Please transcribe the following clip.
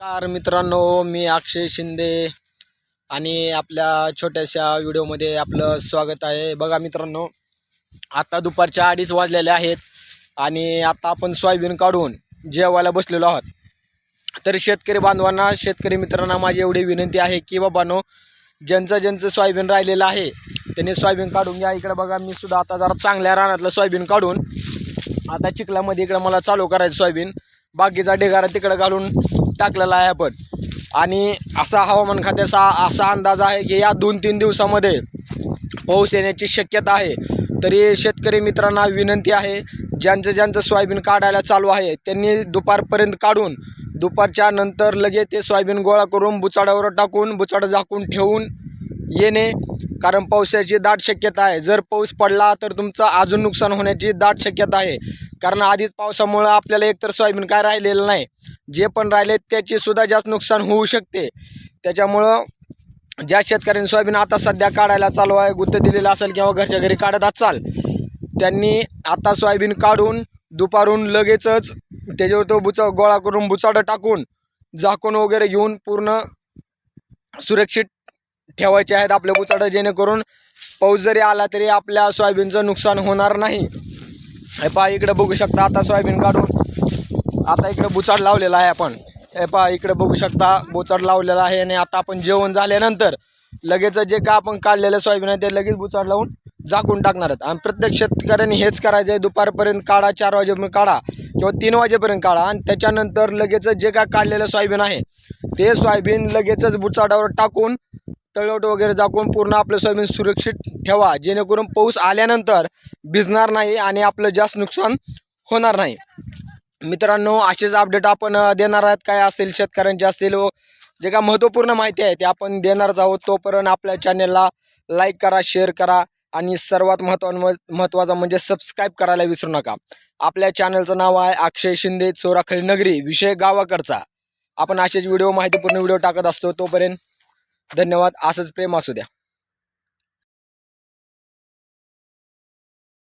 नमस्कार मित्रांनो मी अक्षय शिंदे आणि आपल्या छोट्याशा व्हिडिओमध्ये आपलं स्वागत आहे. बघा मित्रांनो आता दुपारच्या अडीच वाजलेले आहेत आणि आता आपण सोयाबीन काढून जेवायला बसलेलो आहोत. तर शेतकरी बांधवांना शेतकरी मित्रांना माझी एवढी विनंती आहे की बाबांनो ज्यांचं ज्यांचं सोयाबीन राहिलेलं आहे त्यांनी सोयाबीन काढून घ्या. इकडे बघा मी सुद्धा आता जरा चांगल्या रानातलं सोयाबीन काढून आता चिखलामध्ये इकडं मला चालू करायचं सोयाबीन. बाकीचा ढिगारा तिकडं घालून टाकलेला आहे आपण. आणि असा हवामान खात्याचा असा अंदाज आहे की या दोन तीन दिवसामध्ये पाऊस येण्याची शक्यता आहे. तरी शेतकरी मित्रांना विनंती आहे ज्यांचं ज्यांचं सोयाबीन काढायला चालू आहे त्यांनी दुपारपर्यंत काढून दुपारच्या नंतर लगेच ते सोयाबीन गोळा करून बुचाड्यावर टाकून बुचाडं झाकून ठेवून येणे कारण पावसाची दाट शक्यता आहे. जर पाऊस पडला तर तुमचं अजून नुकसान होण्याची दाट शक्यता आहे. कारण आधीच पावसामुळं आपल्याला एकतर सोयाबीन काय राहिलेलं नाही. जे पण राहिले त्याची सुद्धा जास्त नुकसान होऊ शकते. त्याच्यामुळं ज्या शेतकऱ्यांनी सोयाबीन आता सध्या काढायला चालू आहे गुत्त दिलेलं असेल किंवा घरच्या घरी काढत असाल त्यांनी आता सोयाबीन काढून दुपारून लगेचच त्याच्यावर तो बुचा गोळा करून बुचाडं टाकून झाकून वगैरे घेऊन पूर्ण सुरक्षित ठेवायचे आहेत आपले बुचाडं जेणेकरून पाऊस जरी आला तरी आपल्या सोयाबीनचं नुकसान होणार नाही. हे पहा इकडे बघू शकता आता सोयाबीन काढून. आता इकडे बुचाड लावलेला आहे आपण. हे पहा इकडे बघू शकता बुचाड लावलेला आहे आणि आता आपण जेवण झाल्यानंतर लगेच जे का आपण काढलेलं सोयाबीन आहे ते लगेच बुचाड लावून झाकून टाकणार आहेत. आणि प्रत्येक शेतकऱ्यांनी हेच करायचं आहे दुपारपर्यंत काढा चार वाजेपर्यंत काढा किंवा तीन वाजेपर्यंत काढा आणि त्याच्यानंतर लगेच जे काय काढलेलं सोयाबीन आहे ते सोयाबीन लगेचच बुचाडावर टाकून तळवट वगैरे झाकून पूर्ण आपलं सोयाबीन सुरक्षित ठेवा जेणेकरून पाऊस आल्यानंतर भिजणार नाही आणि आपलं जास्त नुकसान होणार नाही. मित्रांनो असेच अपडेट आपण देणार आहात. काय असतील शेतकऱ्यांचे असतील व जे काय महत्त्वपूर्ण माहिती आहे ते आपण देणारच आहोत. तोपर्यंत आपल्या चॅनेलला लाईक करा शेअर करा आणि सर्वात महत्त्वा महत्त्वाचं म्हणजे सबस्क्राईब करायला विसरू नका. आपल्या चॅनलचं नाव आहे अक्षय शिंदे चोराखळी नगरी विषय गावाकडचा. आपण असेच व्हिडिओ माहितीपूर्ण व्हिडिओ टाकत असतो. तोपर्यंत धन्यवाद. असंच प्रेम असू द्या.